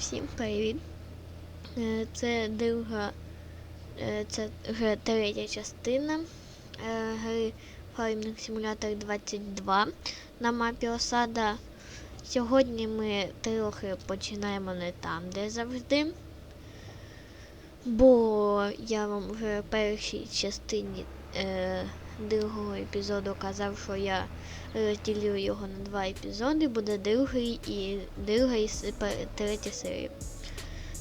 Всім привіт! Е, Це друга, е, це вже третя частина е, гри Farming Simulator 22 на мапі Осада. Сьогодні ми трохи починаємо не там, де завжди. Бо я вам в першій частині другого епізоду казав, що я розділю його на два епізоди, буде другий і друга третя серія.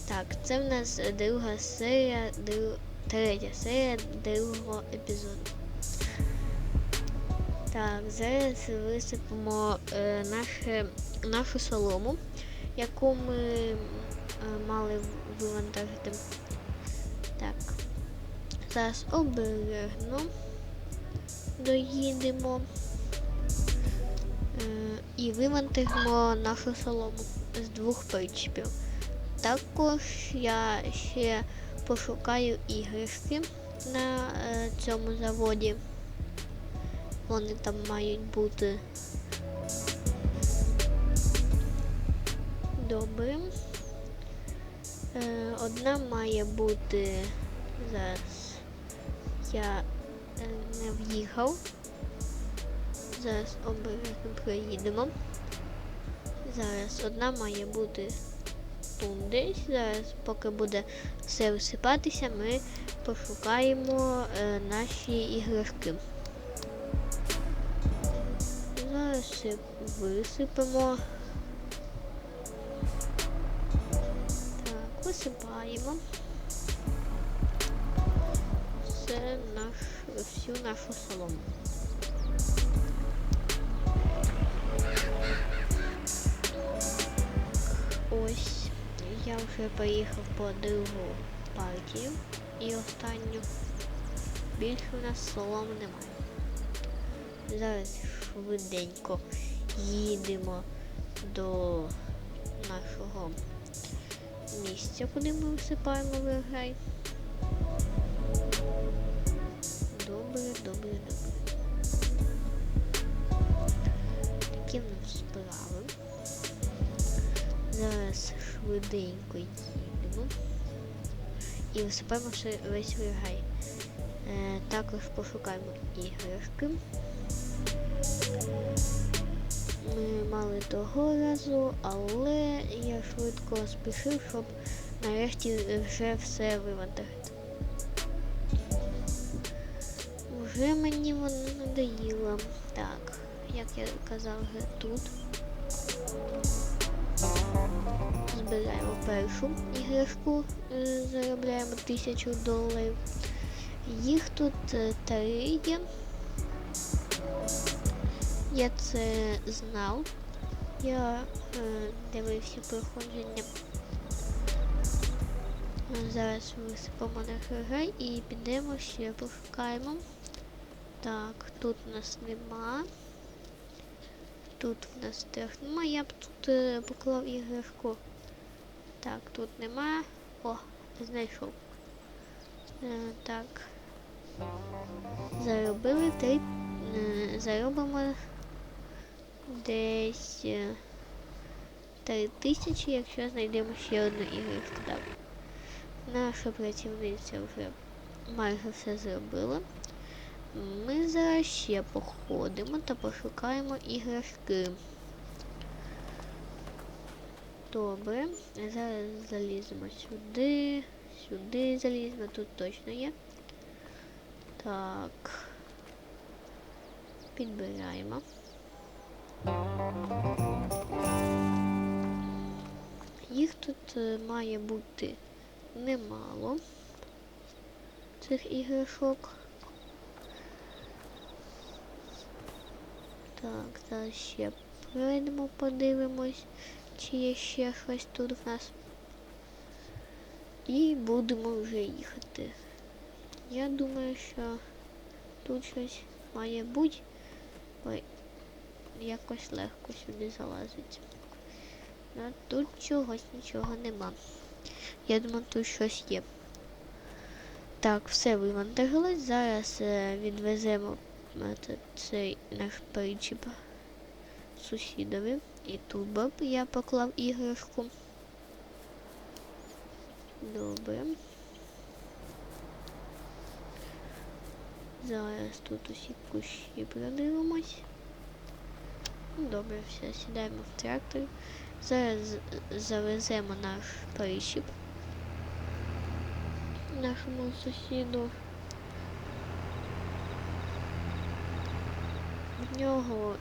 Так, це в нас друга серія, дру, третя серія другого епізоду. Так, зараз висипемо е, наше, нашу солому, яку ми е, мали вивантажити. Так. Зараз обережно доїдемо е, і вивантажимо нашу солому з двох причепів. Також я ще пошукаю іграшки на е, цьому заводі. Вони там мають бути. Добре. Е, одна має бути зараз. Я не в'їхав. Зараз обережно проїдемо. Зараз одна має бути тут десь. Зараз, поки буде все висипатися, ми пошукаємо е, наші іграшки. Зараз все висипемо. Так, висипаємо. Це наш, всю нашу солому. Ось я вже поїхав по другу партію і останню. Більше у нас соломи немає. Зараз швиденько їдемо до нашого місця, куди ми висипаємо виграй. Швиденько їдемо. І висипаємо весь виграй. Е, також пошукаємо іграшки. Ми мали того разу, але я швидко спішив, щоб нарешті вже все вивантажити. Вже мені воно надоїло. Так, як я казав, вже тут. Збираємо першу іграшку, е, заробляємо тисячу доларів. Їх тут е, три є. Я це знав. Я е, дивився проходження. Зараз висипемо на грай і підемо ще пошукаємо. Так, тут нас нема. Тут в нас теж нема. Я б тут поклав іграшку. Так, тут нема. О, знайшов. Е, так. Заробили три. Е, заробимо десь е, три тисячі, якщо знайдемо ще одну іграшку. Так. Наша працівниця вже майже все зробила. Ми зараз ще походимо та пошукаємо іграшки. Добре, зараз заліземо сюди, сюди заліземо, тут точно є. Так. Підбираємо. Їх тут е, має бути немало цих іграшок. Так, зараз ще пройдемо, подивимось, чи є ще щось тут в нас. І будемо вже їхати. Я думаю, що тут щось має бути. Ой, якось легко сюди залазить. А тут чогось нічого нема. Я думаю, тут щось є. Так, все вивантажилось. Зараз е, відвеземо е, цей наш причіп сусідові. І тут я поклав іграшку. Добре. Зараз тут усі кущі продивимось. Ну, добре, все, сідаємо в трактор. Зараз завеземо наш причіп нашому сусіду. В нього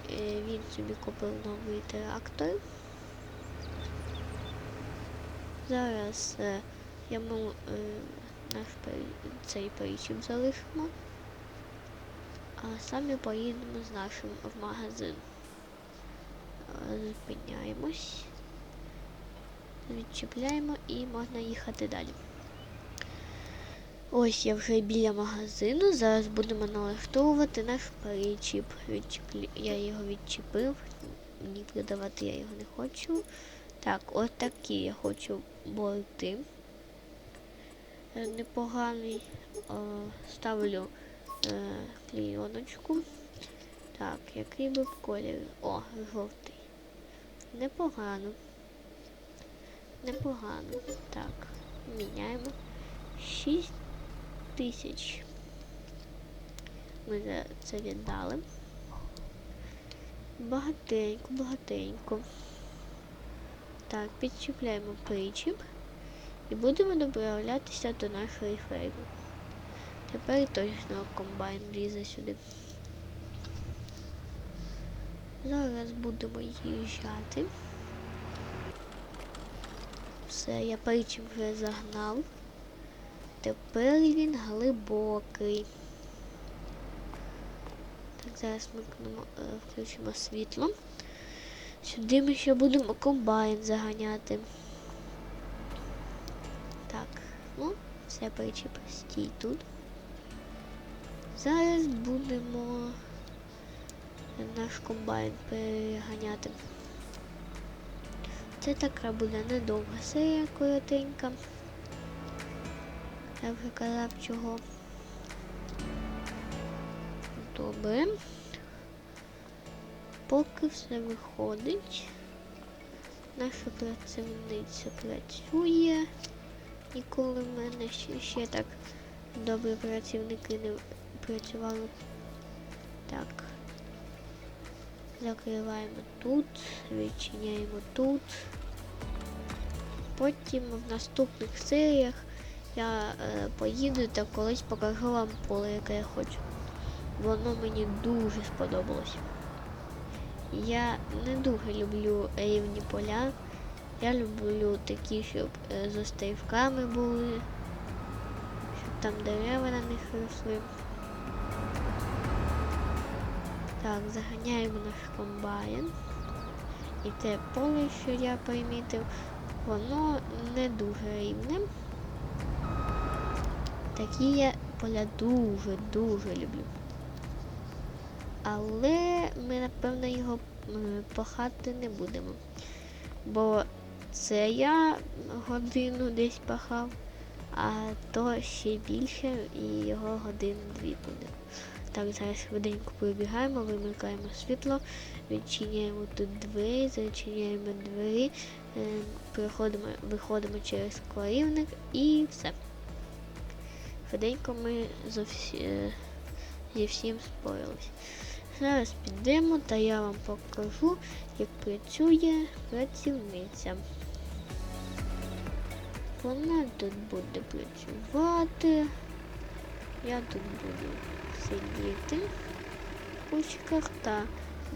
він собі купив новий трактор. Зараз е, йому е, наш цей причіп залишимо, а самі поїдемо з нашим в магазин. Е, Зупиняємось, відчіпляємо і можна їхати далі. Ось я вже біля магазину. Зараз будемо налаштовувати наш причіп. Відчіплі... Я його відчіпив. Ні, продавати я його не хочу. Так, ось такі я хочу борти. Е, Непоганий. Е, Ставлю е, клійоночку. Так, який би колір? О, жовтий. Непогано. Непогано. Так, міняємо. 6 тисяч. Ми це віддали. Багатенько, багатенько. Так, підчіпляємо причіп і будемо доправлятися до нашої ферми. Тепер точно комбайн лізе сюди. Зараз будемо їжджати. Все, я причіп вже загнав. Тепер він глибокий. Так, зараз ми е, включимо світло. Сюди ми ще будемо комбайн заганяти. Так, ну, все причіп, стій тут. Зараз будемо наш комбайн переганяти. Це така буде недовга серія коротенька. Я вже казав чого. Добре. Поки все виходить. Наша працівниця працює. Ніколи в мене ще, ще так добрі працівники не працювали. Так. Закриваємо тут, відчиняємо тут. Потім в наступних серіях я е, поїду та колись покажу вам поле, яке я хочу. Воно мені дуже сподобалось. Я не дуже люблю рівні поля. Я люблю такі, щоб е, з острівками були, щоб там дерева на них росли. Так, заганяємо наш комбайн. І те поле, що я примітив, воно не дуже рівне. Такі я поля дуже-дуже люблю. Але ми, напевно, його пахати не будемо. Бо це я годину десь пахав, а то ще більше і його годин дві буде. Так, зараз швиденько прибігаємо, вимикаємо світло, відчиняємо тут двері, зачиняємо двері, е, виходимо через корівник і все. Швиденько ми всі, е, зі всім спорились. Зараз підемо та я вам покажу, як працює працівниця. Вона тут буде працювати. Я тут буду сидіти в кучках та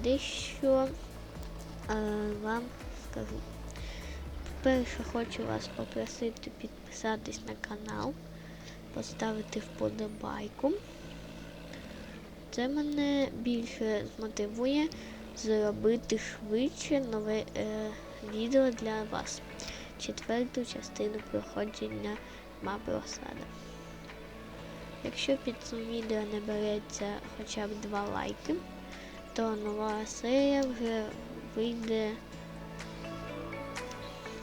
дещо е, вам скажу. Перше хочу вас попросити підписатись на канал, поставити вподобайку. Це мене більше змотивує зробити швидше нове е, відео для вас. Четверту частину проходження мапи осада. Якщо під цим відео не береться хоча б два лайки, то нова серія вже вийде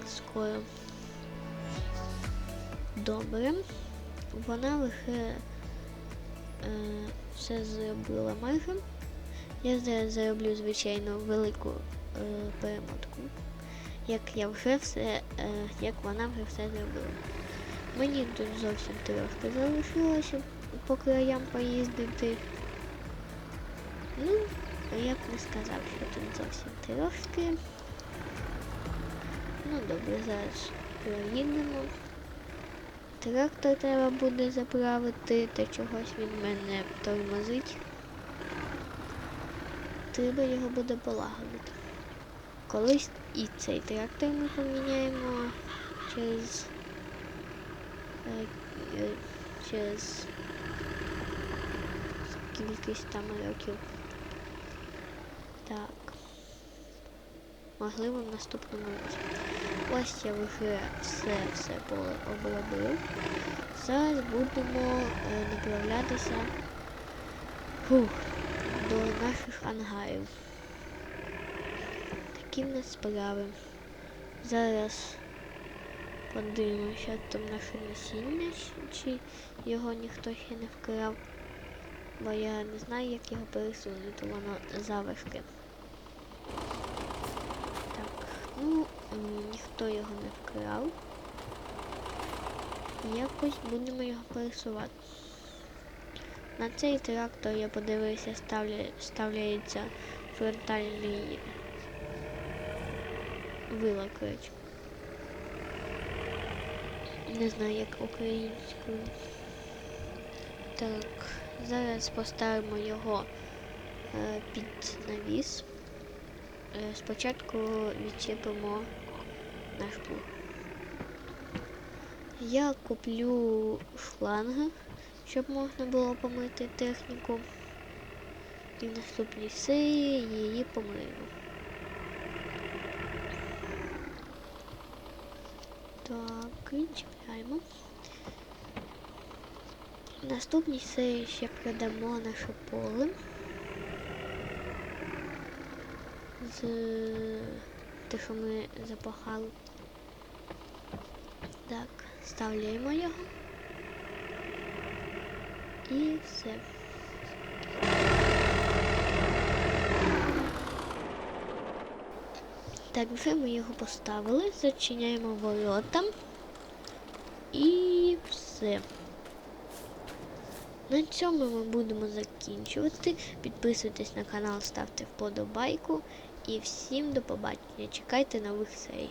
скоро. Добре. Вона вже е, все зробила майже. Я зараз зроблю, звичайно, велику е, перемотку. Як я вже все, е, як вона вже все зробила. Мені тут зовсім трошки залишилося по краям поїздити. Ну, я б не сказав, що тут зовсім трошки. Ну добре, зараз проїдемо. Трактор треба буде заправити, та чогось він мене тормозить. Треба його буде полагодити. Колись і цей трактор ми поміняємо через, е, е, через кількість там років. Так. Можливо, в наступному році. Ось я вже все все обробив. Зараз будемо е, направлятися фух, до наших ангарів. Такі в нас справи. Зараз подивимося там наше насіння, чи його ніхто ще не вкрав. Бо я не знаю, як його пересунути, воно заважке. Так, ну м, ніхто його не вкрав. Якось будемо його пересувати. На цей трактор я подивився, ставля, ставляється фронтальний вилокач. Не знаю, як українською. Так, зараз поставимо його е, під навіс. Е, спочатку відчепимо наш. Я куплю шланги, щоб можна було помити техніку. І в наступній серії її помиємо. Так, відчіпляємо. В наступній серії ще продамо наше поле. З те, що ми запахали. Так, ставляємо його. І все. Так, вже ми його поставили, зачиняємо ворота. І все. На цьому ми будемо закінчувати. Підписуйтесь на канал, ставте вподобайку. І всім до побачення. Чекайте нових серій.